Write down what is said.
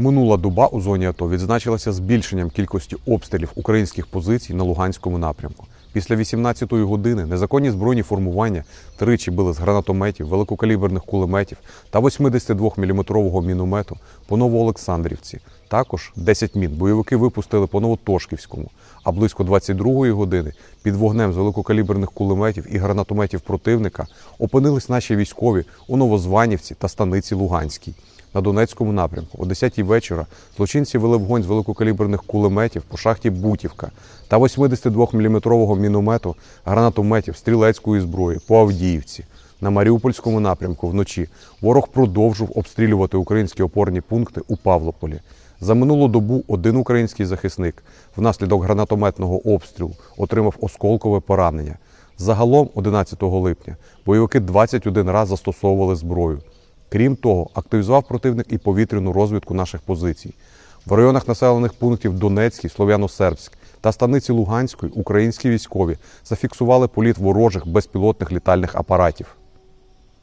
Минула доба у зоні АТО відзначилася збільшенням кількості обстрілів українських позицій на Луганському напрямку. Після 18-ї години незаконні збройні формування тричі били з гранатометів, великокаліберних кулеметів та 82-мм міномету по Новоолександрівці. Також 10 мін бойовики випустили по Новотошківському. А близько 22-ї години під вогнем з великокаліберних кулеметів і гранатометів противника опинились наші військові у Новозванівці та станиці Луганській. На Донецькому напрямку о 10-й вечора злочинці вели вогонь з великокаліберних кулеметів по шахті Бутівка та 82-мм міномету гранатометів стрілецької зброї по Авдіївці. На Маріупольському напрямку вночі ворог продовжив обстрілювати українські опорні пункти у Павлополі. За минулу добу один український захисник внаслідок гранатометного обстрілу отримав осколкове поранення. Загалом, 11 липня, бойовики 21 раз застосовували зброю. Крім того, активізував противник і повітряну розвідку наших позицій. В районах населених пунктів Донецький, Слов'яно-Сербськ та станиці Луганської українські військові зафіксували політ ворожих безпілотних літальних апаратів.